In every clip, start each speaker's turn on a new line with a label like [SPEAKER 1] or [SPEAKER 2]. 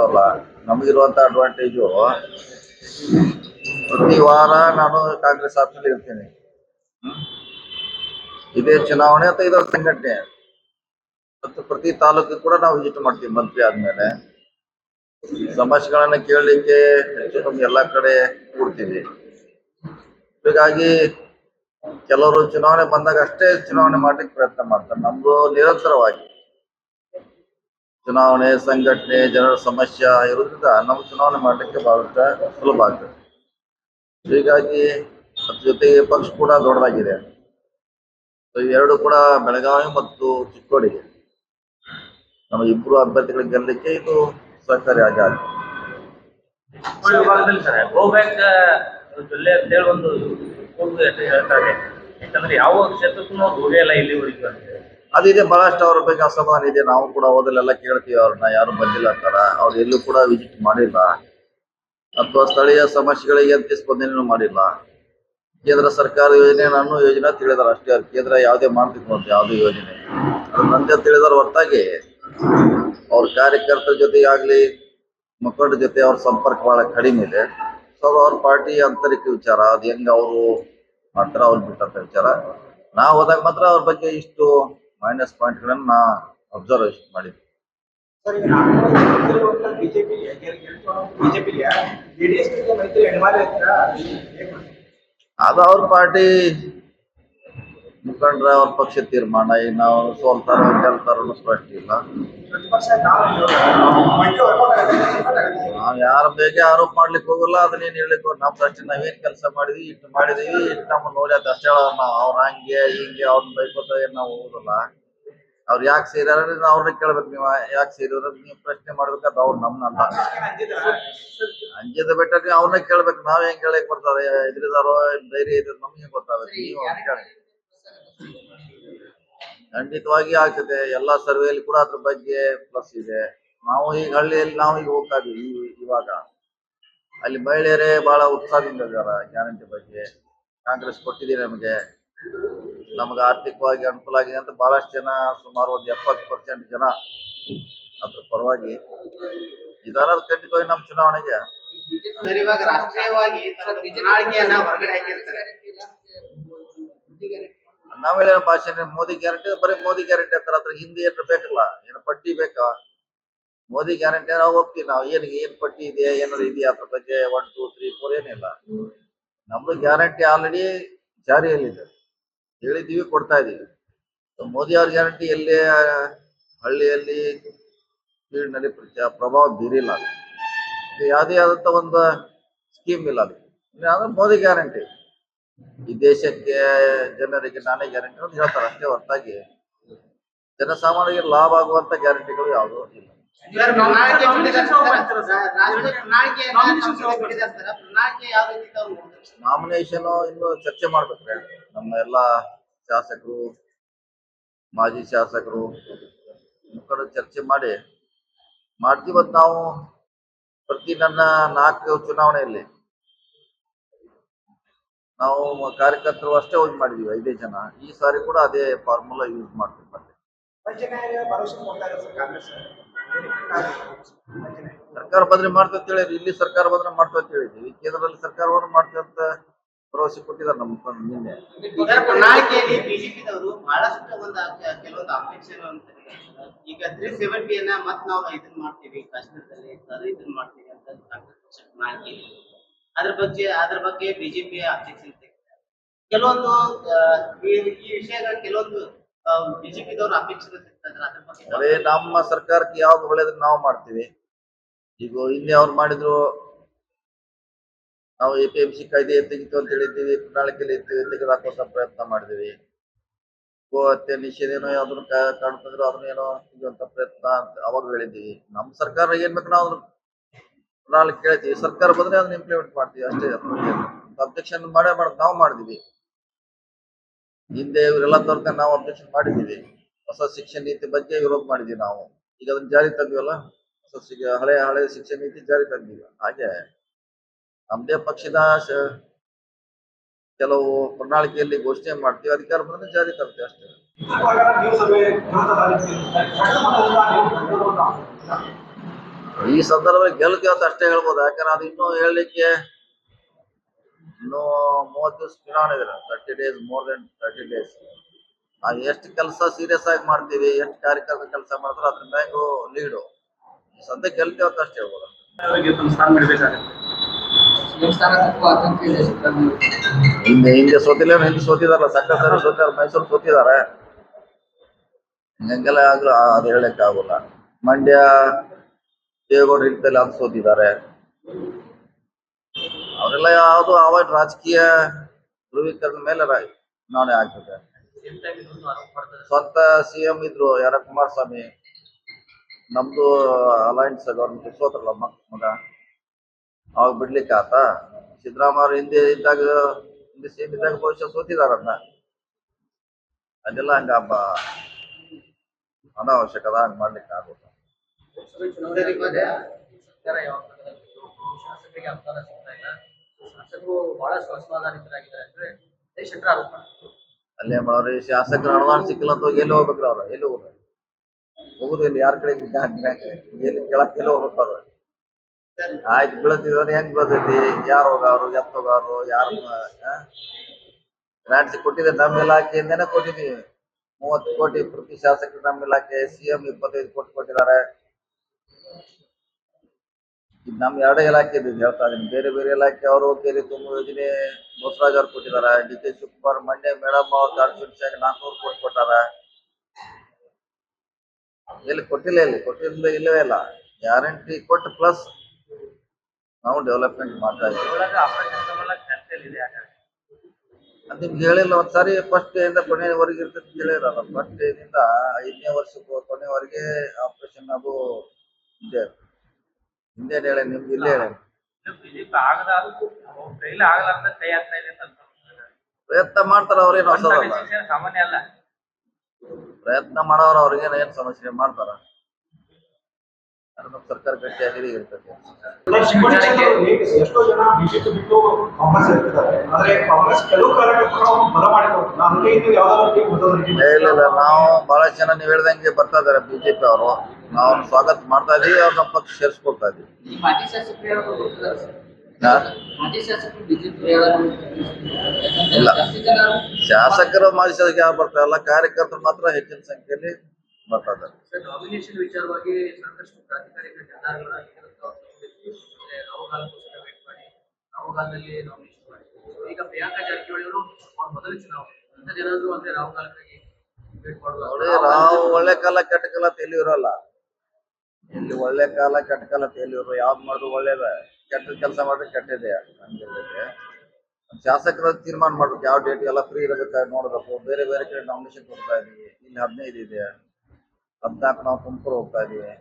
[SPEAKER 1] ಮಾಡೋಲ್ಲ. ನಮಗಿರುವಂತ ಅಡ್ವಾಂಟೇಜು ಪ್ರತಿ ವಾರ ನಾನು ಕಾಂಗ್ರೆಸ್ ಆಫೀಸಲ್ಲಿ ಇರ್ತೀನಿ. ಇದೇ ಚುನಾವಣೆ ಅಥವಾ ಇದರ ಸಂಘಟನೆ. ಮತ್ತು ಪ್ರತಿ ತಾಲೂಕು ಕೂಡ ನಾವು ವಿಸಿಟ್ ಮಾಡ್ತೀವಿ ಮಂತ್ರಿ ಆದ್ಮೇಲೆ. ಸಮಸ್ಯೆಗಳನ್ನ ಕೇಳಲಿಕ್ಕೆ ಹೆಚ್ಚು ನಮ್ಗೆ ಎಲ್ಲ ಕಡೆ ಕೂಡ್ತೀವಿ. ಹೀಗಾಗಿ ಕೆಲವರು ಚುನಾವಣೆ ಬಂದಾಗ ಅಷ್ಟೇ ಚುನಾವಣೆ ಮಾಡ್ಲಿಕ್ಕೆ ಪ್ರಯತ್ನ ಮಾಡ್ತಾರೆ. ನಮ್ದು ನಿರಂತರವಾಗಿ. ಚುನಾವಣೆ, ಸಂಘಟನೆ, ಜನರ ಸಮಸ್ಯೆ ಇರೋದ್ರಿಂದ ನಾವು ಚುನಾವಣೆ ಮಾಡಲಿಕ್ಕೆ ಭಾಳ ಸುಲಭ ಆಗ್ತದೆ. ಹೀಗಾಗಿ ಅದ್ರ ಜೊತೆಗೆ ಪಕ್ಷ ಕೂಡ ದೊಡ್ಡದಾಗಿದೆ. ಎರಡು ಕೂಡ ಬೆಳಗಾವಿ ಮತ್ತು ಚಿಕ್ಕೋಡಿಗೆ. ನಮ್ಮ ಇಬ್ಬರು ಅಭ್ಯರ್ಥಿಗಳಿಗೆ ಗೆಲ್ಲಲಿಕ್ಕೆ ಇದು ಸಹಕಾರಿ ಆಗಿ
[SPEAKER 2] ಆಗ್ತದೆ ಸರ್ ಒಂದು ಹೇಳ್ತಾರೆ. ಯಾವ ಕ್ಷೇತ್ರಕ್ಕೂ ನಾವು ಇಲ್ಲಿವರೆಗೂ ಅಂತ
[SPEAKER 1] ಅದಿದೆ, ಬಹಳಷ್ಟು ಅವ್ರ ಬಗ್ಗೆ ಅಸಮಾಧಾನ ಇದೆ. ನಾವು ಕೂಡ ಹೋದಲ್ಲೆಲ್ಲ ಕೇಳ್ತೀವಿ ಅವ್ರನ್ನ. ಯಾರು ಬಂದಿಲ್ಲ ಅಂತಾರ ಅವ್ರು ಎಲ್ಲೂ ಕೂಡ ವಿಸಿಟ್ ಮಾಡಿಲ್ಲ. ಅಥವಾ ಸ್ಥಳೀಯ ಸಮಸ್ಯೆಗಳಿಗೆ ಅಂತ ಸ್ಪಂದನೆ ಮಾಡಿಲ್ಲ. ಕೇಂದ್ರ ಸರ್ಕಾರ ಯೋಜನೆ, ನಾನು ಯೋಜನೆ ತಿಳಿದಾರ ಅಷ್ಟೇ. ಅವ್ರು ಕೇಂದ್ರ ಯಾವುದೇ ಮಾಡ್ತಿದ್ರು ಅಂತ ಯಾವುದೇ ಯೋಜನೆ. ನಂದೇ ತಿಳಿದಾರ ಹೊರತಾಗಿ. ಅವ್ರ ಕಾರ್ಯಕರ್ತರ ಜೊತೆ ಆಗ್ಲಿ ಮುಖಂಡರ ಜೊತೆ ಅವ್ರ ಸಂಪರ್ಕ ಬಹಳ ಕಡಿಮೆ ಇದೆ. ಸೊ ಅದು ಅವ್ರ ಪಾರ್ಟಿ ಆಂತರಿಕ ವಿಚಾರ. ಅದು ಹೆಂಗ ಅವರು ಮಾಡ್ತಾರ ಅವ್ರು ಬಿಟ್ಟಂತ ವಿಚಾರ. ನಾವು ಹೋದಾಗ ಮಾತ್ರ ಅವ್ರ ಬಗ್ಗೆ ಇಷ್ಟು ಮೈನಸ್ ಪಾಯಿಂಟ್ಗಳನ್ನ ಅಬ್ಸರ್ವೇಷನ್ ಮಾಡಿದ್ವಿ. ಅದು ಅವ್ರ ಪಾರ್ಟಿ ಮುಖಂಡರ ಅವ್ರ ಪಕ್ಷ ತೀರ್ಮಾನ ಈಗ ನಾವು ಸೋಲ್ತಾರೋ ಗೆಲ್ತಾರೋ ಸ್ಪಷ್ಟ ಇಲ್ಲ.
[SPEAKER 3] ನಾವು
[SPEAKER 1] ಯಾರ ಬಗ್ಗೆ ಆರೋಪ ಮಾಡ್ಲಿಕ್ಕೆ ಹೋಗಲ್ಲ ಅದನ್ನೇನ್ ಹೇಳಿಕ್ ನಮ್ಮ ಅಷ್ಟೇ ನಾವೇನ್ ಕೆಲಸ ಮಾಡಿದ್ವಿ ಇಷ್ಟು ಮಾಡಿದೀವಿ ಇಷ್ಟು ನಮ್ಮ ನೋಡಿ ಅಷ್ಟೇ ಹೇಳೋದು ನಾವು. ಅವ್ರ ಹಂಗೆ, ಹಿಂಗೆ ಅವ್ರನ್ನ ಬೈಕೋತ ಏನ್ ನಾವು ಹೋಗಲ್ಲ ಅವ್ರು ಯಾಕೆ ಸೇರ್ಯಾರ ಅವ್ರನ್ನ ಕೇಳ್ಬೇಕು ನೀವು, ಯಾಕೆ ಸೇರಿದ್ರ ನೀವು ಪ್ರಶ್ನೆ ಮಾಡ್ಬೇಕಾದ ಅವ್ರು ನಮ್ನಲ್ಲ ಅಂಜಿದ ಬೆಟ್ಟ ನೀವು ಅವ್ರನ್ನ ಕೇಳ್ಬೇಕು. ನಾವ್ ಹೆಂಗ್ ಕೇಳಕ್ ಬರ್ತಾರೆ ಇದ್ರಿದಾರೋ ಧೈರ್ಯ ಇದ್ರೆ ನಮ್ಗೆ ಗೊತ್ತಾಗುತ್ತೆ. ನೀವು ಕೇಳಿ. ಖಂಡಿತವಾಗಿ ಆಗ್ತದೆ. ಎಲ್ಲಾ ಸರ್ವೆಯಲ್ಲಿ ಕೂಡ ಅದ್ರ ಬಗ್ಗೆ ಪ್ಲಸ್ ಇದೆ. ನಾವು ಈಗ ಹಳ್ಳಿಯಲ್ಲಿ ನಾವು ಈಗ ಹೋಗ್ತಾ ಇದೀವಿ ಇವಾಗ. ಅಲ್ಲಿ ಮಹಿಳೆಯರೇ ಬಹಳ ಉತ್ಸಾಹದಿಂದ ಇದಾರ ಗ್ಯಾರಂಟಿ ಬಗ್ಗೆ. ಕಾಂಗ್ರೆಸ್ ಕೊಟ್ಟಿದೆ ನಮಗೆ. ನಮಗೆ ಆರ್ಥಿಕವಾಗಿ ಅನುಕೂಲ ಆಗಿದೆ ಅಂತ ಬಹಳಷ್ಟು ಜನ, ಸುಮಾರು ಒಂದು ಎಪ್ಪತ್ತು ಪರ್ಸೆಂಟ್ ಜನ ಅದ್ರ ಪರವಾಗಿ ಇದಾರ ಖಂಡಿತವಾಗಿ ನಮ್ಮ ಚುನಾವಣೆಗೆ.
[SPEAKER 4] ರಾಷ್ಟ್ರೀಯವಾಗಿ ಹೊರಗಡೆ ಹಾಕಿರ್ತಾರೆ.
[SPEAKER 1] ನಾವ್ ಹೇಳ ಮೋದಿ ಗ್ಯಾರಂಟಿ ಬರೀ ಮೋದಿ ಗ್ಯಾರಂಟಿ ಅಂತಾರ ಅದ್ರ ಹಿಂದಿ ಏನ್ರ ಬೇಕಲ್ಲ? ಏನು ಪಟ್ಟಿ ಬೇಕಾ? ಮೋದಿ ಗ್ಯಾರಂಟಿ ನಾವು ಹೋಗ್ತೀವಿ ನಾವು ಏನ್ ಏನ್ ಪಟ್ಟಿ ಇದೆ ಏನಾದ್ರು ಇದೆಯಾ ಅದ್ರ ಬಗ್ಗೆ ಒನ್ ಟೂ ತ್ರೀ ಫೋರ್ ಏನಿಲ್ಲ. ನಮ್ದು ಗ್ಯಾರಂಟಿ ಆಲ್ರೆಡಿ ಜಾರಿಯಲ್ಲಿದೆ. ಹೇಳಿದೀವಿ ಕೊಡ್ತಾ ಇದೀವಿ. ಮೋದಿ ಅವ್ರ ಗ್ಯಾರಂಟಿ ಎಲ್ಲಿ ಹಳ್ಳಿಯಲ್ಲಿ ಫೀಲ್ಡ್ನಲ್ಲಿ ಪ್ರಭಾವ ಬೀರಿಲ್ಲ. ಯಾವುದೇ ಆದಂತ ಒಂದು ಸ್ಕೀಮ್ ಇಲ್ಲ ಅದು. ಮೋದಿ ಗ್ಯಾರಂಟಿ ದೇಶಕ್ಕೆ ಜನರಿಗೆ ನಾನೇ ಗ್ಯಾರಂಟಿ ಅಂತ ಹೇಳ್ತಾರೆ ಅಷ್ಟೇ ಹೊರತಾಗಿ. ಜನಸಾಮಾನ್ಯರಿಗೆ ಲಾಭ ಆಗುವಂತ ಗ್ಯಾರಂಟಿಗಳು ಯಾವುದೂ ಇಲ್ಲ. ನಾಮಿನೇಷನ್ ಇನ್ನು ಚರ್ಚೆ ಮಾಡ್ಬೇಕ್ರೆ. ನಮ್ಮ ಎಲ್ಲ ಶಾಸಕರು ಮಾಜಿ ಶಾಸಕರು ಮುಖಂಡ ಚರ್ಚೆ ಮಾಡಿ. ಮಾಡ್ತೀವಿ ಇವತ್ತು ನಾವು ಪ್ರತಿ ನನ್ನ ನಾಲ್ಕು ಚುನಾವಣೆಯಲ್ಲಿ. ನಾವು ಕಾರ್ಯಕರ್ತರು ಅಷ್ಟೇ ಹೋಗಿ ಮಾಡಿದೀವಿ ಐದೇ ಜನ. ಈ ಸಾರಿ ಕೂಡ ಅದೇ ಫಾರ್ಮುಲಾ ಯೂಸ್ ಮಾಡ್ತೀವಿ ಮತ್ತೆ. ಸರ್ಕಾರ ಬಂದ್ರೆ ಮಾಡ್ತೀವಿ ಅಂತ ಹೇಳಿದ್ವಿ ಇಲ್ಲಿ ಸರ್ಕಾರ ಬಂದ್ರೆ ಮಾಡ್ತೀವಿ ಅಂತ ಹೇಳಿದ್ವಿ ಕೇಂದ್ರದಲ್ಲಿ ಸರ್ಕಾರವನ್ನು ಮಾಡ್ತೀವಿ ಅಂತ ಭರವಸೆ ಕೊಟ್ಟಿದ್ದಾರೆ ನಮ್ಮ ನಿನ್ನೆ.
[SPEAKER 4] ಪ್ರಣಾಳಿಕೆಯಲ್ಲಿ ಬಿಜೆಪಿದವರು ಬಹಳಷ್ಟು ಒಂದು ಕೆಲವೊಂದು ಈಗ ತ್ರೀ ಸೆವೆಂಟಿಯನ್ನ ಮತ್ ನಾವು ಇದನ್ನ ಮಾಡ್ತೀವಿ ಕಾಶ್ಮೀರದಲ್ಲಿ ಮಾಡ್ತೀವಿ ಅಂತ ಕಾಂಗ್ರೆಸ್ ಪಕ್ಷ. ಅದ್ರ ಬಗ್ಗೆ ಅದ್ರ ಬಗ್ಗೆ ಬಿಜೆಪಿ ಅಬ್ಜೆಕ್ಷನ್ ಕೆಲವೊಂದು ಈ ವಿಷಯಗಳ ಕೆಲವೊಂದು ಬಿಜೆಪಿದವರು ಅಪೇಕ್ಷೆ ಬಗ್ಗೆ
[SPEAKER 1] ನಮ್ಮ ಸರ್ಕಾರಕ್ಕೆ ಯಾವ್ದು ಒಳ್ಳೇದ್ರ ನಾವು ಮಾಡ್ತೀವಿ. ಈಗ ಹಿಂದೆ ಅವ್ರು ಮಾಡಿದ್ರು, ನಾವು ಎ ಪಿ ಎಂ ಸಿ ಕಾಯ್ದೆ ತೆಗಿತು ಅಂತ ಹೇಳಿದ್ದೀವಿ ಪ್ರಣಾಳಿಕೆಯಲ್ಲಿ ತೆಗೆದಾಕುವಂತ ಪ್ರಯತ್ನ ಮಾಡಿದೀವಿ ಗೋ ಹತ್ಯೆ ನಿಷೇಧ ಏನೋ ಯಾವ್ದನ್ನು ಕಾಣ್ತಿದ್ರು ಅದನ್ನೇನೋ ತೆಗೆಯುವಂತ ಪ್ರಯತ್ನ ಅಂತ ಅವಾಗ ಹೇಳಿದ್ದೀವಿ. ನಮ್ಮ ಸರ್ಕಾರ ಏನ್ ಬೇಕು ನಾವು ಅದನ್ನ ಪ್ರಣಾಳಿಕೆ ಕೇಳ್ತೀವಿ. ಸರ್ಕಾರ ಬಂದ್ರೆ ಅದನ್ನ ಇಂಪ್ಲಿಮೆಂಟ್ ಮಾಡ್ತೀವಿ ಅಷ್ಟೇ. ಅಬ್ಜೆಕ್ಷನ್ ಮಾಡೇ ಮಾಡೋದು ನಾವು ಮಾಡಿದೀವಿ. ಹಿಂದೆ ಇವರೆಲ್ಲ ತರ್ಕ ನಾವು ಅಬ್ಜೆಕ್ಷನ್ ಮಾಡಿದ್ದೀವಿ ಹೊಸ ಶಿಕ್ಷಣ ನೀತಿ ಬಗ್ಗೆ ವಿರೋಧ ಮಾಡಿದ್ವಿ ನಾವು. ಈಗ ಅದನ್ನ ಜಾರಿ ತಂದಿವಲ್ಲ, ಹೊಸ ಹಳೆ ಹಳೆ ಶಿಕ್ಷಣ ನೀತಿ ಜಾರಿ ತಂದಿವಿ ಹಾಗೆ ನಮ್ಮದೇ ಪಕ್ಷದ ಕೆಲವು ಪ್ರಣಾಳಿಕೆಯಲ್ಲಿ ಘೋಷಣೆ ಮಾಡ್ತೀವಿ, ಅಧಿಕಾರ ಬಂದ್ರೆ ಜಾರಿ ತರ್ತೀವಿ ಅಷ್ಟೇ. ಈ ಸಂದರ್ಭದಲ್ಲಿ ಗೆಲ್ತೀವಿ ಅಂತ ಅಷ್ಟೇ ಹೇಳ್ಬೋದು. ಯಾಕಂದ್ರೆ ಅದು ಇನ್ನೂ ಹೇಳಲಿಕ್ಕೆ ಇನ್ನೂ ಮೂವತ್ತು ದಿವಸ ಚುನಾವಣೆ ಇದೆ thirty days more than thirty days ನಾವು ಎಷ್ಟು ಕೆಲಸ ಸೀರಿಯಸ್ ಆಗಿ ಮಾಡ್ತೀವಿ, ಎಷ್ಟು ಕಾರ್ಯಕರ್ತ ಕೆಲಸ ಮಾಡ್ತಾರೆ ಅದ್ರ ಬ್ಯಾಂಕ್ ಲೀಡು ಸದ್ಯ ಗೆಲ್ತೀವಿ ಅಂತ ಅಷ್ಟೇ ಹೇಳ್ಬೋದು. ಹಿಂದೆ ಹಿಂದೆ ಸೋತಿಲ್ಲ, ಹಿಂದೆ ಸೋತಿದಾರಲ್ಲ, ಸಕ್ಕರೆ ಸರಿ ಸೋತಿದ್ದಾರೆ ಮೈಸೂರು ಸೋತಿದ್ದಾರೆ ಹಿಂಗೆಲ್ಲ ಆಗ್ಲೂ ಅದು ಹೇಳಕ್ ಆಗೋಲ್ಲ ಮಂಡ್ಯ ದೇವೇಗೌಡ ಹಿಡಿತಲ್ಲಿ ಅಂತ ಸೋತಿದ್ದಾರೆ ಅವರೆಲ್ಲ ಯಾವುದು ಅವಾಗ ರಾಜಕೀಯ ಧ್ರುವೀಕರಣ ಮೇಲೆ ಚುನಾವಣೆ ಆಗ್ತದೆ. ಸ್ವಂತ ಸಿಎಂ ಇದ್ರು ಯಾರ ಕುಮಾರಸ್ವಾಮಿ, ನಮ್ದು ಅಲೈನ್ಸ್ ಗೌರ್ಮೆಂಟ್ ಸೋತ್ರಲ್ಲ ಮಕ್ ಮಗ. ಅವಾಗ ಬಿಡ್ಲಿಕ್ಕೆ ಆತ. ಸಿದ್ದರಾಮಯ್ಯ ಹಿಂದೆ ಇದ್ದಾಗ, ಹಿಂದೆ ಸಿಎಂ ಇದ್ದಾಗ ಬಹುಶಃ ಸೋತಿದಾರನ್ನ. ಅದೆಲ್ಲ ಹಂಗ ಅನಾವಶ್ಯಕದ ಹಂಗೆ ಮಾಡ್ಲಿಕ್ಕೆ
[SPEAKER 5] ಲೋಕಸಭೆ ಶಾಸಕರು
[SPEAKER 1] ಅಲ್ಲೇ ಮಾಡೋರು ಶಾಸಕರ ಅನುದಾನ ಸಿಕ್ಕಿಲ್ಲ ಅಂತ ಎಲ್ಲಿ ಹೋಗ್ಬೇಕ್ರ ಅವ್ರ? ಎಲ್ಲಿ ಹೋಗ್ಬೇಕು ಹೋಗುದು ಇಲ್ಲಿ ಯಾರ ಕಡೆ ಎಲ್ಲಿ ಕೆಳಕ್ ಎಲ್ಲಿ ಹೋಗ್ಬೇಕು ಅವ್ರು? ಆಯ್ತು ಬೀಳತಿದ್ರೆ ಹೆಂಗ್ ಬೀಳತೈತಿ? ಯಾರು ಹೋಗಾರು ಎತ್ತ ಹೋಗಾರು ಯಾರು ಗ್ರಾಂಟ್ಸ್ ಕೊಟ್ಟಿದೆ ನಮ್ಮ ಇಲಾಖೆಯಿಂದನೇ ಕೊಟ್ಟಿದೀವಿ. ಮೂವತ್ತು ಕೋಟಿ ಪ್ರತಿ ಶಾಸಕರು ನಮ್ಮ ಇಲಾಖೆ ಸಿಎಂ ಇಪ್ಪತ್ತೈದು ಕೋಟಿ ಕೊಟ್ಟಿದ್ದಾರೆ. ಇದು ನಮ್ಮ ಎರಡೇ ಇಲಾಖೆ ಇದೆ ಇದು ಹೇಳ್ತಾ ಇದೀನಿ ಬೇರೆ ಬೇರೆ ಇಲಾಖೆ ಅವರು ಕೇರಿ ತುಂಬ ಯೋಜನೆ ಬಸವರಾಜ್ ಅವ್ರು ಕೊಟ್ಟಿದ್ದಾರೆ. D K Shivakumar, Mandya madam ಅವ್ರು ಕಾನ್ಸ್ಟಿಟ್ಯೂನ್ಸಿಯಾಗ ನಾಲ್ಕುನೂರು ಕೋಟಿ ಕೊಟ್ಟಾರ. ಎಲ್ಲಿ ಕೊಟ್ಟಿಲ್ಲ ಇಲ್ಲಿ ಕೊಟ್ಟಿಲ್ಲ ಇಲ್ಲವೇ ಇಲ್ಲ. ಗ್ಯಾರಂಟಿ ಕೊಟ್ಟು ಪ್ಲಸ್ ನಾವು ಡೆವಲಪ್ಮೆಂಟ್ ಮಾಡ್ತಾ ಇದ್ದೀವಿ. ನಿಮ್ಗೆ ಹೇಳಿಲ್ಲ, ಒಂದ್ಸಾರಿ ಫಸ್ಟ್ ಇಂದ ಕೊನೆಯವರೆಗೆ ಇರ್ತದೆ ಹೇಳಿರಲ್ಲ ಫಸ್ಟ್ ಇಂದ ಐದನೇ ವರ್ಷಕ್ಕೆ ಕೊನೆವರೆಗೆ ಆಪರೇಷನ್ ಅದು ಇದೆ. ಹಿಂದೆ ಹೇಳ ನಿಮ್ಗೆ ಇಲ್ಲೇ ಹೇಳಿ
[SPEAKER 2] ಬಿಜೆಪಿ ಆಗದ ಅವ್ರ ಕೈಲಿ ಆಗಲಾರ್ದ ಕೈ ಇದೆ ಅಂತ
[SPEAKER 1] ಪ್ರಯತ್ನ ಮಾಡ್ತಾರ ಅವ್ರೇನು ಹೊಸದಲ್ಲ
[SPEAKER 2] ಸಾಮಾನ್ಯ ಅಲ್ಲ.
[SPEAKER 1] ಪ್ರಯತ್ನ ಮಾಡೋರು ಅವ್ರಿಗೇನು ಏನು ಸಮಸ್ಯೆ ಮಾಡ್ತಾರ? ನಮ್ಮ ಸರ್ಕಾರ ಗಟ್ಟಿಯಾಗಿ ಇರ್ತದೆ.
[SPEAKER 3] ಶಿವಮೊಗ್ಗ ಕ್ಷೇತ್ರದಲ್ಲಿ ಎಷ್ಟೋ ಜನ ಬಿಜೆಪಿ ಬಿಟ್ಟು ಕಾಂಗ್ರೆಸ್ ಇರ್ತಿದ್ದಾರೆ ಆದ್ರೆ ಕಾಂಗ್ರೆಸ್ ಕೆಲವು ಕಾರ್ಯಕರ್ತರು ಬಲ ಮಾಡಿಕೊಡ್ತಾರೆ ಹಂಗೆ ಇದು ಯಾವ್ದಾದ್ರು ಮೊದಲು
[SPEAKER 1] ಇಲ್ಲ ಇಲ್ಲ ಇಲ್ಲ, ನಾವು ಬಹಳ ಜನ ನೀವು ಹೇಳ್ದಂಗೆ ಬರ್ತಾ ಇದಾರೆ ಬಿಜೆಪಿ ಅವರು. ನಾವು ಸ್ವಾಗತ ಮಾಡ್ತಾ ಇದೀವಿ ಅವ್ರ ನಮ್ಮ ಪಕ್ಷ ಸೇರಿಸ್ಕೊಳ್ತಾ ಇದೀವಿ. ಇಲ್ಲ. ಶಾಸಕರು ಮಾಜಿ ಶಾಸಕ ಯಾರು ಬರ್ತಾ ಇಲ್ಲ ಕಾರ್ಯಕರ್ತರು ಮಾತ್ರ ಹೆಚ್ಚಿನ ಸಂಖ್ಯೆಯಲ್ಲಿ ಬರ್ತಾ ಇದ್ದಾರೆ
[SPEAKER 5] ಈಗ ಪ್ರಿಯಾಂಕಾ ಜಾರಕಿಹೊಳಿ ಅವರು ಮೊದಲ ಚುನಾವಣೆ. ಅಂದ್ರೆ ರಾಹುಲ್
[SPEAKER 1] ನಾವು ಒಳ್ಳೆ ಕಾಲ ಕೆಟ್ಟ ಕಾಲ ತೇಲಿ ಇರೋಲ್ಲ. ಇಲ್ಲಿ ಒಳ್ಳೆ ಕಾಲ ಕೆಟ್ಟ ಕಾಲ ತೇಲಿ ಇರೋ ಯಾವ್ದು ಮಾಡಿದ್ರು ಒಳ್ಳೇದ? ಕೆಟ್ಟ ಕೆಲಸ ಮಾಡಿದ್ರೆ ಕೆಟ್ಟಿದೆ ಹಂಗಿರ್ತೈತೆ ಶಾಸಕರ ತೀರ್ಮಾನ ಮಾಡ್ಬೇಕು. ಯಾವ ಡೇಟ್ ಎಲ್ಲ ಫ್ರೀ ಇರಬೇಕು ನೋಡ್ಬೇಕು. ಬೇರೆ ಬೇರೆ ಕಡೆ ನಾಮಿನೇಷನ್ ಕೊಡ್ತಾ ಇದೀವಿ. ಇಲ್ಲಿ ಹದಿನೈದು ಇದೆ. ಹದಿನಾಲ್ಕು ನಾವು ತುಮಕೂರು ಹೋಗ್ತಾ ಇದೀವಿ.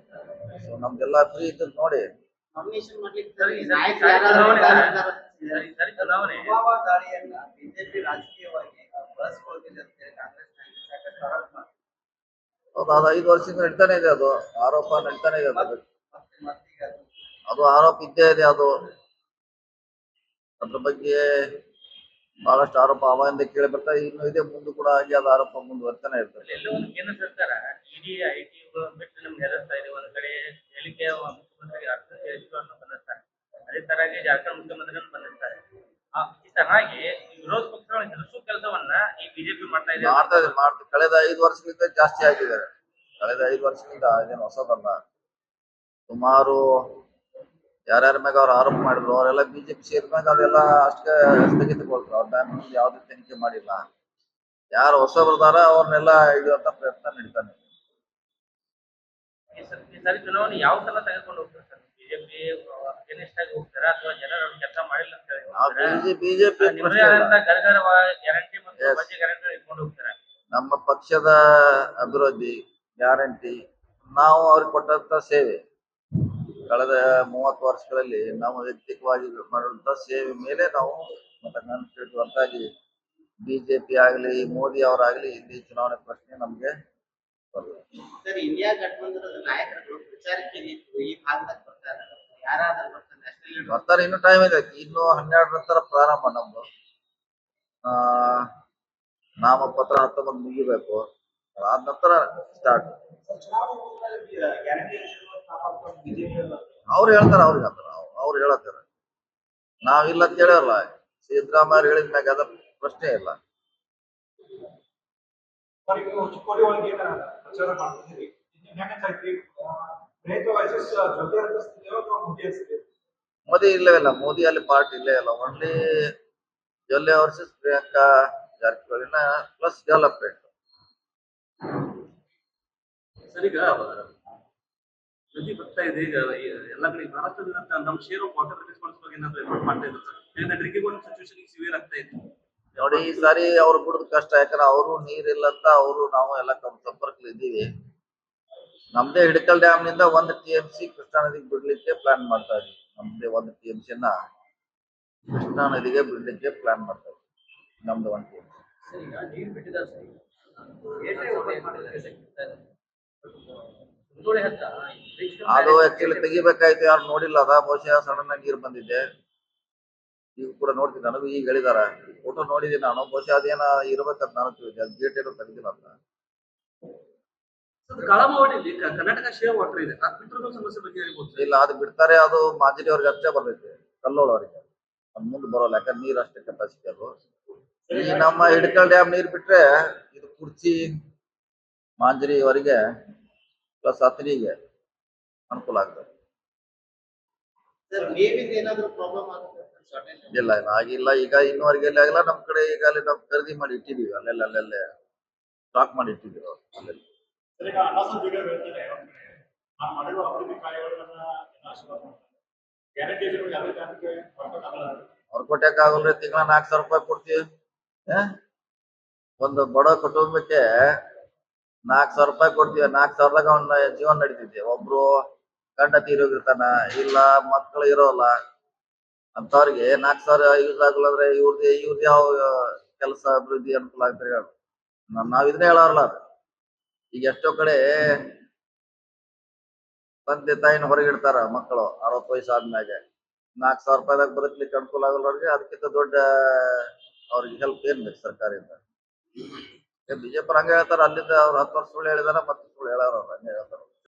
[SPEAKER 1] ಸೊ ನಮ್ದೆಲ್ಲ ಫ್ರೀ ಇದ್ದು ನೋಡಿ.
[SPEAKER 6] ದಾಳಿಯನ್ನ ಬಿಜೆಪಿ ರಾಜಕೀಯವಾಗಿ ಬಳಸ್ಕೊಳ್ತಿದೆ ಅಂತ ಹೇಳಿ ಕಾಂಗ್ರೆಸ್ ಸಾಕಷ್ಟು ಆರೋಪ
[SPEAKER 1] ಅದು ಐದು ವರ್ಷದಿಂದ ನಡೀತಾನೆ ಇದೆ ಅದು. ಆರೋಪ ನಡೀತಾನೆ ಇದೆ ಅದು.
[SPEAKER 6] ಅದು
[SPEAKER 1] ಆರೋಪ ಇದ್ದೇ ಇದೆ ಅದು. ಅದ್ರ ಬಗ್ಗೆ ಬಹಳಷ್ಟು ಆರೋಪ ಅವಾಗಿಂದ ಕೇಳಿ ಬರ್ತಾ ಇನ್ನು ಇದೆ, ಮುಂದೆ ಕೂಡ ಹಾಗೆ ಅದು ಆರೋಪ ಮುಂದುವರ್ತಾನೆ ಇರ್ತದೆ.
[SPEAKER 2] ಸರ್ಕಾರ ಬಿಟ್ಟು ಇದೆ ಕಡೆ ಹೇಳಿಕೆ ಅದೇ ತರ ಜಾರ್ಖಂಡ್ ಮುಖ್ಯಮಂತ್ರಿ ಬಂದಿರ್ತಾರೆ. ಈ ವಿರೋಧ ಪಕ್ಷಗಳ ಹೆದರಿಸೋ ಕೆಲಸವನ್ನ ಈ ಬಿಜೆಪಿ ಮಾಡ್ತಾ ಇದೆ
[SPEAKER 1] ಮಾಡ್ತಾ ಇದೆ ಮಾಡ್ತಾ ಕಳೆದ ಐದು ವರ್ಷದಿಂದ ಜಾಸ್ತಿ ಆಗಿದ್ದಾರೆ. ಕಳೆದ ಐದು ವರ್ಷದಿಂದ ಇದೇನು ಹೊಸದಲ್ಲ. ಸುಮಾರು ಯಾರ್ಯಾರ ಮ್ಯಾಗ ಅವ್ರು ಆರೋಪ ಮಾಡಿದ್ರು ಅವರೆಲ್ಲ ಬಿಜೆಪಿ ಸೇರಿದಾಗ ಅದೆಲ್ಲ ಅಷ್ಟೇ ಸ್ಥಗಿತಗೊಳ್ತಾರೆ ಅವ್ರ ಮುಂದೆ ಯಾವುದೇ ತನಿಖೆ ಮಾಡಿಲ್ಲ. ಯಾರು ಹೊಸಬರ್ದಾರ ಅವ್ರನ್ನೆಲ್ಲ ಹಿಡಿಯುವಂತ ಪ್ರಯತ್ನ ನಡೀತಾನೆ
[SPEAKER 2] ಈ ಸರಿ- ಚುನಾವಣೆ ಯಾವ ತರ ತೆಗೆದುಕೊಂಡು ಹೋಗ್ತಾರೆ ಬಿಜೆಪಿ ಅಗೇನಿಸ್ಟ್ ಆಗಿ ಹೋಗ್ತಾರ ಅಥವಾ ಜನರು ಕೆಲಸ ಮಾಡಿಲ್ಲ ಅಂತ ಹೇಳಿ ಹೋಗ್ತಾರಾ?
[SPEAKER 1] ಬಿಜೆಪಿ
[SPEAKER 2] ನಿಮ್ಮದೇ ಆದಂತ ಗ್ಯಾರಂಟಿ ಮತ್ತು
[SPEAKER 1] Yes.
[SPEAKER 2] ಬಜೆ ಗ್ಯಾರಂಟಿ ಇಟ್ಕೊಂಡು ಹೋಗ್ತಾರೆ
[SPEAKER 1] ನಮ್ಮ ಪಕ್ಷದ ಅಭಿವೃದ್ಧಿ ಗ್ಯಾರಂಟಿ ನಾವು ಅವ್ರಿಗೆ ಕೊಟ್ಟಂತ ಸೇವೆ ಕಳೆದ ಮೂವತ್ತು ವರ್ಷಗಳಲ್ಲಿ ನಾವು ವೈಯಕ್ತಿಕವಾಗಿ ಮಾಡುವಂತ ಸೇವೆ ಮೇಲೆ ನಾವು ಮತ್ತೆ ನನ್ನ ಹೊರತಾಗಿ ಬಿಜೆಪಿ ಆಗಲಿ ಮೋದಿ ಅವರಾಗಲಿ ಇಲ್ಲಿ ಚುನಾವಣೆ ಪ್ರಶ್ನೆ ನಮಗೆ
[SPEAKER 4] ಸರ್, ಇಂಡಿಯಾ ಗಠಬಂಧನದ ನಾಯಕರುಗಳು ಪ್ರಚಾರಕ್ಕೆ ನಿಂತು ಈ ಭಾಗದಾಗ ಬರ್ತಾರೆ ಯಾರಾದ್ರೂ ಬರ್ತಾರೆ ನ್ಯಾಷನಲ್ ಲೀಡರ್
[SPEAKER 1] ಬರ್ತಾರೆ. ಇನ್ನೂ ಟೈಮ್ ಇದೆ ಇನ್ನು ಹನ್ನೆರಡು ನಂತರ ಪ್ರಾರಂಭ ನಮ್ದು. ಆ, ನಾಮಪತ್ರ ಹತ್ತೊಂಬತ್ತು ಮುಗಿಬೇಕು. ಅದಾದ ನಂತರ ಸ್ಟಾರ್ಟ್ ಅವ್ರು ಹೇಳ್ತಾರ ಅವ್ರಿಗೆ ಹೇಳ್ತಾರೆ, ಅವ್ರು ಹೇಳತ್ತಾರ. ನಾವಿಲ್ಲ ಅಂತ ಹೇಳಲ್ಲ. ಸಿದ್ದರಾಮಯ್ಯ ಹೇಳಿದ ಮ್ಯಾಗ ಅದ ಪ್ರಶ್ನೆ ಇಲ್ಲ.
[SPEAKER 3] ಸರ್ ಚಿಕ್ಕೋಡಿ ಒಳಗೆ ಪ್ರಚಾರ ಮಾಡ್ತಿದ್ದೀರಿ ಜೊತೆ ಅಥವಾ ಮೋದಿ ಅನ್ಸ್ತಿದೆಯೋ
[SPEAKER 1] ಮೋದಿ ಇಲ್ಲೇ ಇಲ್ಲ ಮೋದಿ ಅಲ್ಲಿ ಪಾರ್ಟಿ ಇಲ್ಲೇ ಇಲ್ಲ ಓನ್ಲಿ ಜೊಲ್ಲೆ ವರ್ಸಸ್ ಪ್ರಿಯಾಂಕಾ ಜಾರಕಿಹೊಳಿನ ಪ್ಲಸ್ ಡೆವಲಪ್ಮೆಂಟ್
[SPEAKER 7] ಸರ್ ಈಗ ನದಿ ಬರ್ತಾ ಇದೆ ಈಗ ಎಲ್ಲ ಕಡೆ ಮಹಾರಾಷ್ಟ್ರದಿಂದ ನಮ್ಮ ಶೇರ್ ವಾಟರ್ ರೆಸ್ಪಾನ್ಸ್ ಬಗ್ಗೆ ಏನಾದ್ರು ಮಾಡ್ತಾ ಇದ್ರು ಸರ್ ಯಾಕಂದ್ರೆ ಡ್ರಿಂಕಿಂಗ್ ವಾಟರ್ ಸಿಚುವೇಶನ್ ಸಿವಿಯರ್ ಆಗ್ತಾ ಇತ್ತು
[SPEAKER 1] ನೋಡಿ ಈ ಸಾರಿ ಅವ್ರು ಬಿಡೋದು ಕಷ್ಟ ಯಾಕಂದ್ರೆ ಅವರು ನೀರಿಲ್ಲ ಅಂತ ಅವರು ನಾವು ಎಲ್ಲ ಸಂಪರ್ಕದಲ್ಲಿ ಇದ್ದೀವಿ. ನಮ್ದೇ ಹಿಡಕಲ್ ಡ್ಯಾಮ್ನಿಂದ ಒಂದು ಟಿ ಎಂ ಸಿ ಕೃಷ್ಣಾ ನದಿಗೆ ಬಿಡ್ಲಿಕ್ಕೆ ಪ್ಲಾನ್ ಮಾಡ್ತಾ ಇದೀವಿ. ನಮ್ದೇ ಒಂದು ಟಿ ಎಂ ಸಿನ ಕೃಷ್ಣಾ ನದಿಗೆ ಬಿಡ್ಲಿಕ್ಕೆ ಪ್ಲಾನ್ ಮಾಡ್ತಾ ಇದೀವಿ. ನಮ್ದು ಒಂದು ಟಿ ಎಂ ಸಿ ಅದು ಆಕ್ಚುಲಿ ತೆಗಿಬೇಕಾಯ್ತು ಯಾರು ನೋಡಿಲ್ಲ ಅದ ಬಹುಶಃ ಸಡನ್ ಆಗಿ ನೀರು ಬಂದಿದೆ. ಈಗ ಕೂಡ ನೋಡ್ತೀನಿ ನನಗೂ ಈಗ ಹೇಳಿದಾರ. ಫೋಟೋ ನೋಡಿದೀನಿ ನಾನು ಬಹುಶಃ ಅದೇನ ಇರ್ಬೇಕಂತ ನಾನು ತಿಳಿದೆ ಅದು ಗೇಟ್ ಏನೋ ತೆಗೆದಿಲ್ಲ ಅಂತ.
[SPEAKER 7] ಕರ್ನಾಟಕ ಶೇರ್ ವಾಟರ್ ಇದೆ. ಅದು ಬಿಟ್ಟರೆ ಸಮಸ್ಯೆ ಬಗ್ಗೆ ಹೇಳ್ಬೋದು
[SPEAKER 1] ಇಲ್ಲ ಅದು ಬಿಡ್ತಾರೆ ಅದು ಮಾಂಜರಿ ಅವ್ರಿಗೆ ಅಷ್ಟೇ ಬರ್ತೈತೆ ಕಲ್ಲೋಳ ಅವರಿಗೆ. ಅದ್ ಮುಂದೆ ಬರೋಲ್ಲ ಯಾಕಂದ್ರೆ ನೀರ್ ಅಷ್ಟೇ ಕೆಪಾಸಿಟಿ ಅದು. ಈ ನಮ್ಮ ಹಿಡ್ಕಲ್ ಡ್ಯಾಮ್ ನೀರ್ ಬಿಟ್ರೆ ಇದು ಕುರ್ಚಿ ಮಾಂಜರಿ ಅವರಿಗೆ ಪ್ಲಸ್ ಹತ್ತಿರಿಗೆ ಅನುಕೂಲ ಆಗ್ತದೆ
[SPEAKER 4] ಸರ್ ಮೇವಿಂದ ಏನಾದ್ರು ಪ್ರಾಬ್ಲಮ್ ಆಗುತ್ತೆ ಶಾರ್ಟೇಜ್
[SPEAKER 1] ಇಲ್ಲ ಇಲ್ಲ ಆಗಿಲ್ಲ. ಈಗ ಇನ್ನುವರೆಗೆ ಎಲ್ಲಿ ಆಗಿಲ್ಲ. ನಮ್ ಕಡೆ ಈಗ ಅಲ್ಲಿ ನಾವು ಖರೀದಿ ಮಾಡಿ ಇಟ್ಟಿದೀವಿ ಅಲ್ಲೆಲ್ಲ ಅಲ್ಲೆಲ್ಲೇ ಸ್ಟಾಕ್ ಮಾಡಿ ಇಟ್ಟಿದ್ದೀವಿ ಅಲ್ಲೆಲ್ಲ. ಅವ್ರ ಕೊಟ್ಟಕ್ಕೆ ಆಗಲ್ರಿ. ತಿಂಗಳ ನಾಲ್ಕು ಸಾವಿರ ರೂಪಾಯಿ ಕೊಡ್ತೀವಿ? ಒಂದು ಬಡ ಕುಟುಂಬಕ್ಕೆ ನಾಲ್ಕು ಸಾವಿರ ರೂಪಾಯಿ ಕೊಡ್ತೀವಿ. ನಾಲ್ಕು ಸಾವಿರದಾಗ ಅವ್ನ ಜೀವನ ನಡೀತಿದ್ದೆ ಒಬ್ರು ಗಂಡ ತೀರೋಗಿರ್ತಾನ, ಇಲ್ಲ ಮಕ್ಕಳು ಇರೋಲ್ಲ ಅಂತವ್ರಿಗೆ ನಾಲ್ಕು ಸಾವಿರ ಯೂಸ್ ಆಗಲ್ಲ ಅಂದ್ರೆ ಇವ್ರದ್ದು ಇವ್ರದ್ದು ಯಾವ ಕೆಲಸ ಅಭಿವೃದ್ಧಿ ಅನುಕೂಲ ಆಗ್ತಾರೆ ಹೇಳು. ನಾವ್- ಇದನ್ನೇ ಹೇಳೋರಲ್ಲ ಅದು. ಈಗ ಎಷ್ಟೋ ಕಡೆ ತಂದೆ ತಾಯಿನ ಹೊರಗಿಡ್ತಾರ ಮಕ್ಕಳು, ಅರವತ್ತು ವಯಸ್ಸು ಆದ್ಮ್ಯಾಗೆ. ನಾಲ್ಕು ಸಾವಿರ ರೂಪಾಯಿದಾಗ ಬದುಕಲಿಕ್ಕೆ ಅನುಕೂಲ ಆಗಲ್ಲ ಅವ್ರಿಗೆ ಅದಕ್ಕಿಂತ ದೊಡ್ಡ ಅವ್ರಿಗೆ ಹೆಲ್ಪ್ ಏನ್ ಬೇಕು ಸರ್ಕಾರದಿಂದ? ಬಿಜೆಪಿ ಹಂಗ ಹೇಳ್ತಾರ, ಅಲ್ಲಿಂದ ಅವ್ರು ಹತ್ತು ವರ್ಷ ಸುಳ್ಳು ಹೇಳಿದಾರ, ಮತ್ತೆ ಸುಳ್ಳು ಹೇಳಾರ ಹಂಗೆ ಹೇಳ್ತಾರ.